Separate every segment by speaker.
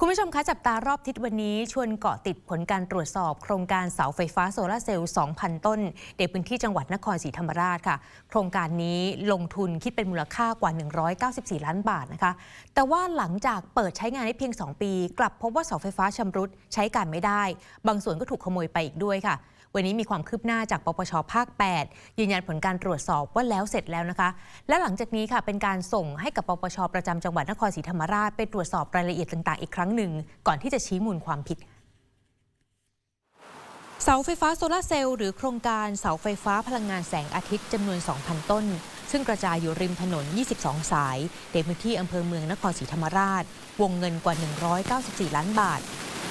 Speaker 1: คุณผู้ชมคะจับตารอบทิศวันนี้ชวนเกาะติดผลการตรวจสอบโครงการเสาไฟฟ้าโซลาเซลล์ 2,000 ต้นในพื้นที่จังหวัดนครศรีธรรมราชค่ะ โครงการนี้ลงทุนคิดเป็นมูลค่ากว่า 194 ล้านบาทนะคะ แต่ว่าหลังจากเปิดใช้งานได้เพียง 2 ปี กลับพบว่าเสาไฟฟ้าชำรุดใช้การไม่ได้ บางส่วนก็ถูกขโมยไปอีกด้วยค่ะ วันนี้มีความคืบหน้าจากปปชภาค 8 ยืนยันผลการตรวจสอบว่าแล้วเสร็จแล้วนะคะ และหลังจากนี้ค่ะเป็นการส่งให้กับปปชประจำจังหวัดนครศรีธรรมราชไปตรวจสอบรายละเอียดต่างๆ อีกครั้งหนึ่ง ก่อนที่จะชี้มูลความผิดเสาไฟฟ้าโซลาร์เซลล์หรือโครงการเสาไฟฟ้าพลังงานแสงอาทิตย์จำนวน 2,000 ต้น ซึ่งกระจายอยู่ริมถนน 22 สายในพื้นที่อำเภอเมืองนครศรีธรรมราช วงเงินกว่า 194 ล้านบาท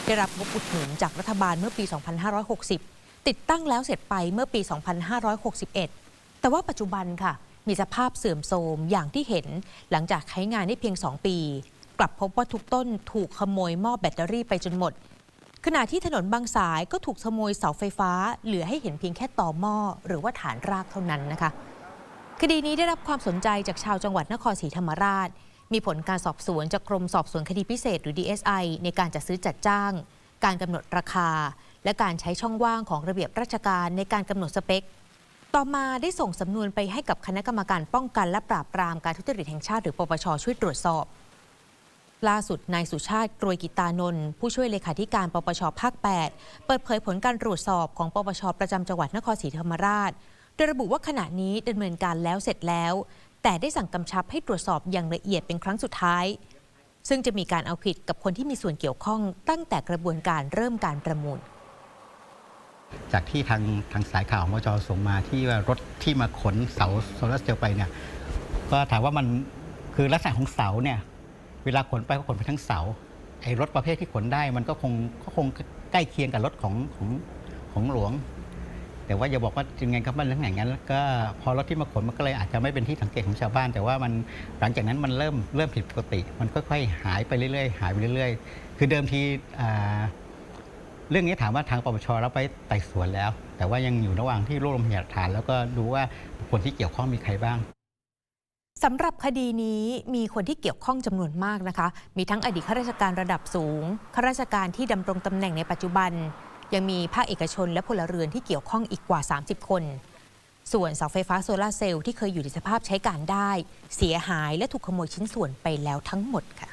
Speaker 1: ได้รับงบอุดหนุนจากรัฐบาลเมื่อปี 2560 ติดตั้งแล้วเสร็จไปเมื่อปี 2561 แต่ว่าปัจจุบันค่ะ มีสภาพเสื่อมโทรมอย่างที่เห็น หลังจากใช้งานได้เพียง 2 ปี กลับพบว่าทุกต้นถูกขโมยหม้อแบตเตอรี่ไปจนหมด ขณะที่ถนนบางสายก็ถูกขโมยเสาไฟฟ้า เหลือให้เห็นเพียงแค่ต่อหม้อหรือว่าฐานรากเท่านั้นนะคะ คดีนี้ได้รับความสนใจจากชาวจังหวัดนครศรีธรรมราช มีผลการสอบสวนจากกรมสอบสวนคดีพิเศษหรือ DSI ในการจัดซื้อจัดจ้าง การกำหนดราคา และการใช้ช่องว่างของระเบียบราชการในการกำหนดสเปค ต่อมาได้ส่งสำนวนไปให้กับคณะกรรมการป้องกันและปราบปรามการทุจริตแห่งชาติหรือปปชช่วยตรวจสอบ ล่าสุดนายสุชาติกรวยกิตานนท์ผู้ช่วยเลขาธิการปปชภาค 8 เปิดเผยผลการตรวจสอบของปปชประจำจังหวัดนครศรีธรรมราช โดยระบุว่าขณะนี้ดำเนินการแล้วเสร็จแล้ว แต่ได้สั่งกำชับให้ตรวจสอบอย่างละเอียดเป็นครั้งสุดท้ายซึ่งจะมีการเอาผิดกับคนที่มีส่วนเกี่ยวข้องตั้งแต่กระบวนการเริ่มการประมูล
Speaker 2: จากที่ทางทางสายข่าวของมจส่งมาที่ว่ารถที่มาขนเสาโซลาร์เซลล์ไปเนี่ยก็ถามว่ามันคือลักษณะของเสาเนี่ยเวลาขนไปก็ขนไปทั้งเสาไอ้รถประเภทที่ขนได้มันก็คงก็คงใกล้เคียงกับรถของของของหลวง แต่ว่าอย่าบอกว่ายังไงครับมันเรื่องอย่างนั้นแล้วก็พอรถที่มาขนมันก็เลยอาจจะไม่เป็นที่สังเกตของชาวบ้าน แต่ว่ามันหลังจากนั้นมันเริ่มเริ่มผิดปกติ มันค่อยๆหายไปเรื่อยๆ หายไปเรื่อย ๆ คือเดิมทีอ่า เรื่องนี้ถามว่าทางปปชรับไปไต่สวนแล้ว แต่ว่ายังอยู่ระหว่างที่รวบรวมพยานหลักฐาน แล้วก็ดูว่าคคลที่เกี่ยวข้องมีใครบ้าง
Speaker 1: สำหรับคดีนี้มีคนที่เกี่ยวข้องจำนวนมากนะคะ มีทั้งอดีตข้าราชการระดับสูงข้าราชการที่ดำรงตำแหน่งในปัจจุบัน ยังมีภาคเอกชนและพลเรือนที่เกี่ยวข้องอีกกว่า 30 คน ส่วนเสาไฟฟ้าโซลาร์เซลล์ที่เคยอยู่ในสภาพใช้การได้ เสียหายและถูกขโมยชิ้นส่วนไปแล้วทั้งหมดค่ะ